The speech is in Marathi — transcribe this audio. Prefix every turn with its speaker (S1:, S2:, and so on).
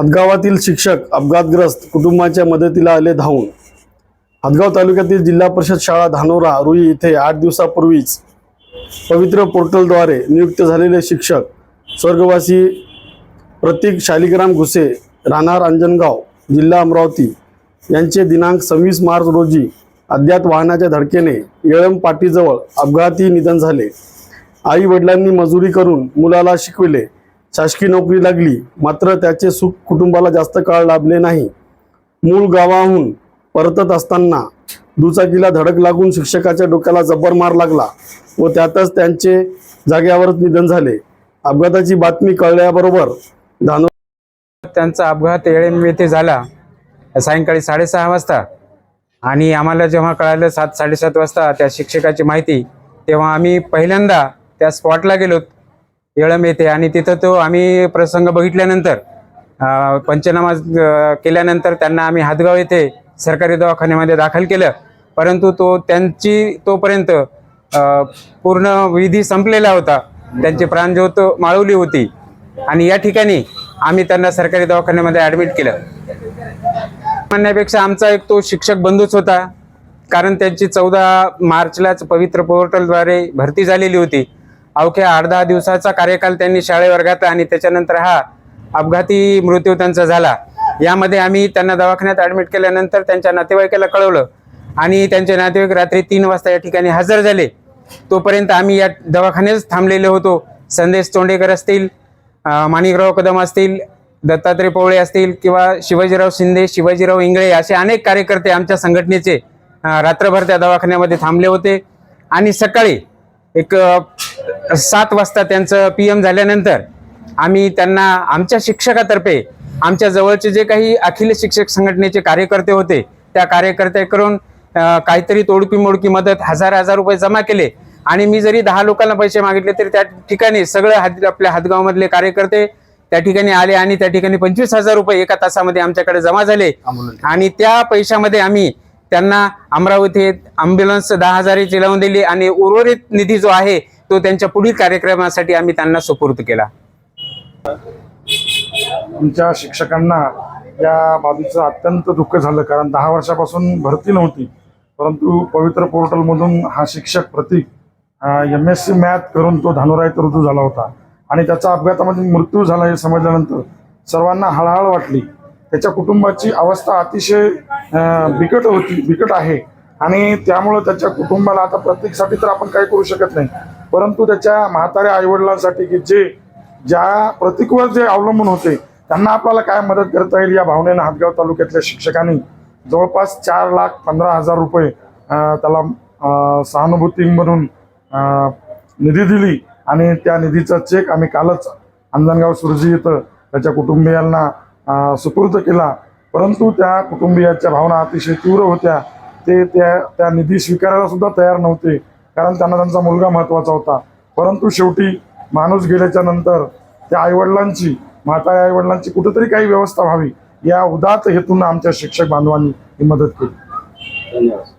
S1: हदगावातील शिक्षक अपघातग्रस्त कुटुंबाच्या मदतीला आले धावून. हदगाव तालुक्यातील जिल्हा परिषद शाळा धानोरा रुई येथे आठ दिवसापूर्वीच पवित्र पोर्टलद्वारे नियुक्त झालेले शिक्षक स्वर्गवासी प्रतीक शालिग्राम घुसे राहणार अंजनगाव जिल्हा अमरावती यांचे दिनांक सव्वीस मार्च रोजी अज्ञात वाहनाच्या धडकेने येळम पाटीजवळ अपघाती निधन झाले. आई वडिलांनी मजुरी करून मुलाला शिकविले. शासकीय नोकरी लागली मात्र त्याचे सुख कुटुंबाला जास्त काळ लाभले नाही. मूळ गावाहून परतत असताना दुचाकीला धडक लागून शिक्षकाच्या डोक्याला जबर मार लागला व त्यातच त्यांचे जाग्यावरच निधन झाले. अपघाताची बातमी कळल्याबरोबर धानो
S2: त्यांचा अपघात येळेम येथे झाला. सायंकाळी साडेसहा वाजता आणि आम्हाला जेव्हा कळालं सात साडेसात वाजता त्या शिक्षकाची माहिती तेव्हा आम्ही पहिल्यांदा त्या स्पॉटला गेलो. येळंब येथे आणि तिथं तो आम्ही प्रसंग बघितल्यानंतर पंचनामा केल्यानंतर त्यांना आम्ही हातगाव येथे सरकारी दवाखान्यामध्ये दाखल केलं. परंतु तो त्यांची तोपर्यंत पूर्ण विधी संपलेला होता. त्यांची प्राणज्योत माळवली होती. आणि या ठिकाणी आम्ही त्यांना सरकारी दवाखान्यामध्ये ॲडमिट केलं. म्हणण्यापेक्षा आमचा एक तो शिक्षक बंधूच होता. कारण त्यांची चौदा मार्चलाच पवित्र पोर्टलद्वारे भरती झालेली होती. अवघ्या आठ दहा दिवसाचा कार्यकाल त्यांनी शाळेवर घातला आणि त्याच्यानंतर हा अपघाती मृत्यू त्यांचा झाला. यामध्ये आम्ही त्यांना दवाखान्यात ॲडमिट केल्यानंतर त्यांच्या नातेवाईकाला कळवलं आणि त्यांचे नातेवाईक रात्री तीन वाजता या ठिकाणी हजर झाले. तोपर्यंत आम्ही या दवाखान्यात थांबलेले होतो. संदेश तोंडेकर असतील माणिकराव कदम असतील दत्तात्रय पवळे असतील किंवा शिवाजीराव शिंदे शिवाजीराव इंगळे असे अनेक कार्यकर्ते आमच्या संघटनेचे रात्रभर त्या दवाखान्यामध्ये थांबले होते. आणि सकाळी एक सात वाजता त्यांचं पी एम झाल्यानंतर आम्ही त्यांना आमच्या शिक्षकातर्फे आमच्या जवळचे जे काही अखिल शिक्षक संघटनेचे कार्यकर्ते होते त्या कार्यकर्त्याकडून काहीतरी तोडकी मोडकी मदत हजार हजार रुपये जमा केले. आणि मी जरी दहा लोकांना पैसे मागितले तरी त्या ठिकाणी सगळं हात आपल्या हातगावमधले कार्यकर्ते त्या ठिकाणी आले आणि त्या ठिकाणी पंचवीस हजार रुपये एका तासामध्ये आमच्याकडे जमा झाले. आणि त्या पैशामध्ये आम्ही त्यांना अमरावती ॲम्ब्युलन्स दहा हजाराची लावून दिली आणि उर्वरित निधी जो आहे तो त्यांच्या पुढील कार्यक्रमासाठी आम्ही त्यांना सुपूर्द केला.
S3: आमच्या शिक्षकांना या बाबीचं अत्यंत दुःख झालं कारण दहा वर्षापासून भरती नव्हती. परंतु पवित्र पोर्टलमधून हा शिक्षक Prateek M S C math करून तो धानुरायत ऋतू रुजू झाला होता. आणि त्याचा अपघातामध्ये मृत्यू झाला हे समजल्यानंतर सर्वांना हळहळ वाटली. त्याच्या कुटुंबाची अवस्था अतिशय बिकट होती बिकट आहे. आणि त्यामुळं त्याच्या कुटुंबाला आता प्रत्येकसाठी तर आपण काही करू शकत नाही. परंतु त्याच्या म्हाताऱ्या आईवडिलांसाठी की जे ज्या प्रतीकवर जे अवलंबून होते त्यांना आपल्याला काय मदत करता येईल या भावनेनं हातगाव तालुक्यातल्या शिक्षकांनी जवळपास चार लाख पंधरा हजार रुपये त्याला सहानुभूती म्हणून निधी दिली आणि त्या निधीचा चेक आम्ही कालच अंजनगाव सुरजी इथं त्याच्या कुटुंबियांना सुपूर्द केला. परंतु त्या कुटुंबियाच्या भावना अतिशय तीव्र होत्या. ते त्या त्या निधी स्वीकारायला सुद्धा तयार नव्हते. कारण त्यांना त्यांचा मुलगा महत्त्वाचा होता. परंतु शेवटी माणूस गेल्याच्यानंतर त्या आईवडिलांची म्हाताऱ्या आईवडिलांची कुठेतरी काही व्यवस्था व्हावी या उदात हेतून आमच्या शिक्षक बांधवांनी ही मदत केली.
S1: धन्यवाद.